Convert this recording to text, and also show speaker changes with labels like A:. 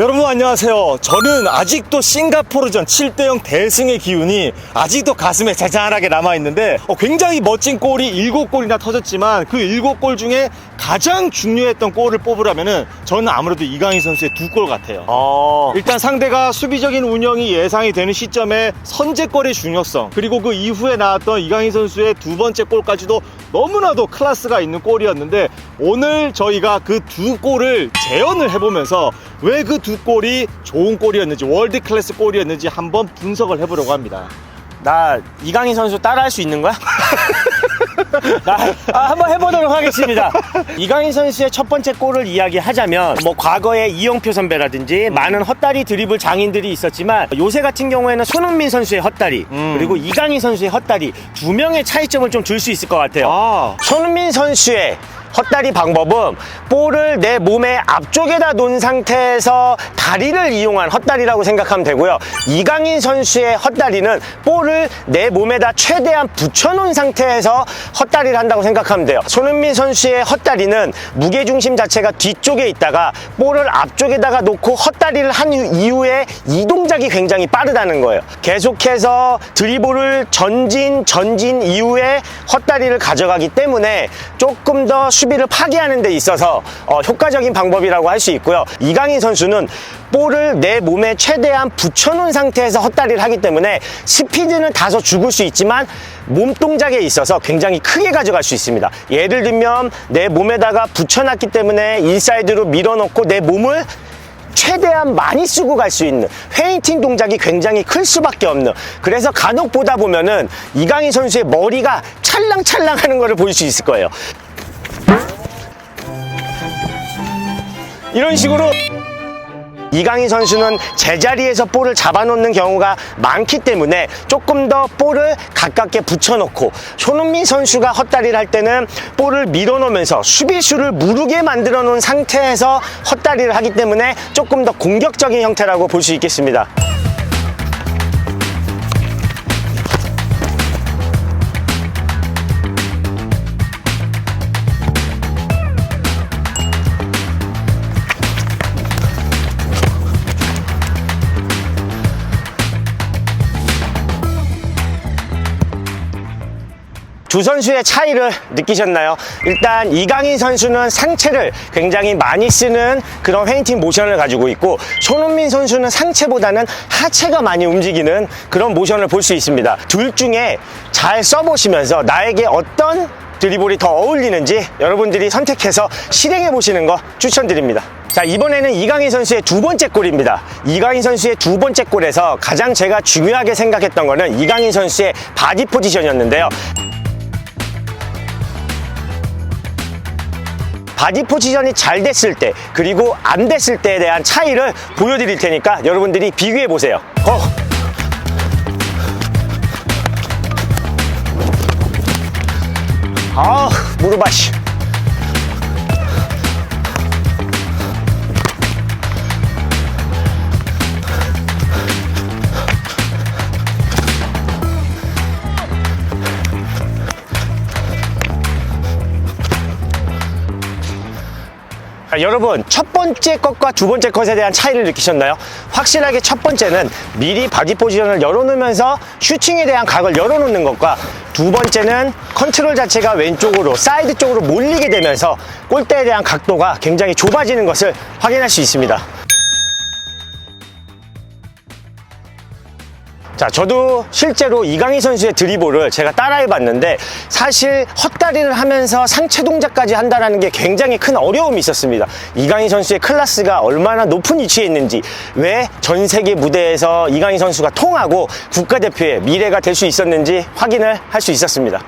A: 여러분 안녕하세요. 저는 아직도 싱가포르전 7대0 대승의 기운이 아직도 가슴에 자잘하게 남아있는데 어, 굉장히 멋진 골이 7골이나 터졌지만 그 7골 중에 가장 중요했던 골을 뽑으라면 저는 아무래도 이강인 선수의 두 골 같아요.
B: 어,
A: 일단 상대가 수비적인 운영이 예상이 되는 시점에 선제골의 중요성 그리고 그 이후에 나왔던 이강인 선수의 두 번째 골까지도 너무나도 클래스가 있는 골이었는데 오늘 저희가 그 두 골을 재현을 해보면서 왜그 두 골이 좋은 골이었는지 월드 클래스 골이었는지 한번 분석을 해보려고 합니다.
B: 나 이강인 선수 따라할 수 있는 거야? 나 아, 한번 해보도록 하겠습니다. 이강인 선수의 첫 번째 골을 이야기하자면 뭐 과거에 이영표 선배라든지 많은 헛다리 드리블 장인들이 있었지만 요새 같은 경우에는 손흥민 선수의 헛다리
A: 음.
B: 그리고 이강인 선수의 헛다리 두 명의 차이점을 좀 줄 수 있을 것 같아요.
A: 아,
B: 손흥민 선수의 헛다리 방법은 볼을 내 몸의 앞쪽에다 놓은 상태에서 다리를 이용한 헛다리라고 생각하면 되고요. 이강인 선수의 헛다리는 볼을 내 몸에다 최대한 붙여놓은 상태에서 헛다리를 한다고 생각하면 돼요. 손흥민 선수의 헛다리는 무게중심 자체가 뒤쪽에 있다가 볼을 앞쪽에다가 놓고 헛다리를 한 이후에 이 동작이 굉장히 빠르다는 거예요. 계속해서 드리블을 전진, 전진 이후에 헛다리를 가져가기 때문에 조금 더 수비를 파괴하는 데 있어서 어, 효과적인 방법이라고 할 수 있고요. 이강인 선수는 볼을 내 몸에 최대한 붙여놓은 상태에서 헛다리를 하기 때문에 스피드는 다소 죽을 수 있지만 몸 동작에 있어서 굉장히 크게 가져갈 수 있습니다. 예를 들면 내 몸에다가 붙여놨기 때문에 인사이드로 밀어넣고 내 몸을 최대한 많이 쓰고 갈 수 있는 페인팅 동작이 굉장히 클 수밖에 없는 그래서 간혹 보다 보면은 이강인 선수의 머리가 찰랑찰랑 하는 것을 볼 수 있을 거예요. 이런 식으로 이강인 선수는 제자리에서 볼을 잡아놓는 경우가 많기 때문에 조금 더 볼을 가깝게 붙여놓고 손흥민 선수가 헛다리를 할 때는 볼을 밀어놓으면서 수비수를 무르게 만들어 놓은 상태에서 헛다리를 하기 때문에 조금 더 공격적인 형태라고 볼 수 있겠습니다. 두 선수의 차이를 느끼셨나요? 일단 이강인 선수는 상체를 굉장히 많이 쓰는 그런 페인팅 모션을 가지고 있고 손흥민 선수는 상체보다는 하체가 많이 움직이는 그런 모션을 볼 수 있습니다. 둘 중에 잘 써보시면서 나에게 어떤 드리블이 더 어울리는지 여러분들이 선택해서 실행해 보시는 거 추천드립니다. 자, 이번에는 이강인 선수의 두 번째 골입니다. 이강인 선수의 두 번째 골에서 가장 제가 중요하게 생각했던 거는 이강인 선수의 바디 포지션이었는데요. 바디 포지션이 잘 됐을 때 그리고 안 됐을 때에 대한 차이를 보여드릴 테니까 여러분들이 비교해 보세요. 어. 아, 무릎 아씨. 여러분 첫 번째 것과 두 번째 것에 대한 차이를 느끼셨나요? 확실하게 첫 번째는 미리 바디 포지션을 열어놓으면서 슈팅에 대한 각을 열어놓는 것과 두 번째는 컨트롤 자체가 왼쪽으로 사이드 쪽으로 몰리게 되면서 골대에 대한 각도가 굉장히 좁아지는 것을 확인할 수 있습니다. 자, 저도 실제로 이강인 선수의 드리블을 제가 따라해 봤는데 사실 헛다리를 하면서 상체 동작까지 한다는 게 굉장히 큰 어려움이 있었습니다. 이강인 선수의 클래스가 얼마나 높은 위치에 있는지, 왜 전 세계 무대에서 이강인 선수가 통하고 국가대표의 미래가 될 수 있었는지 확인을 할 수 있었습니다.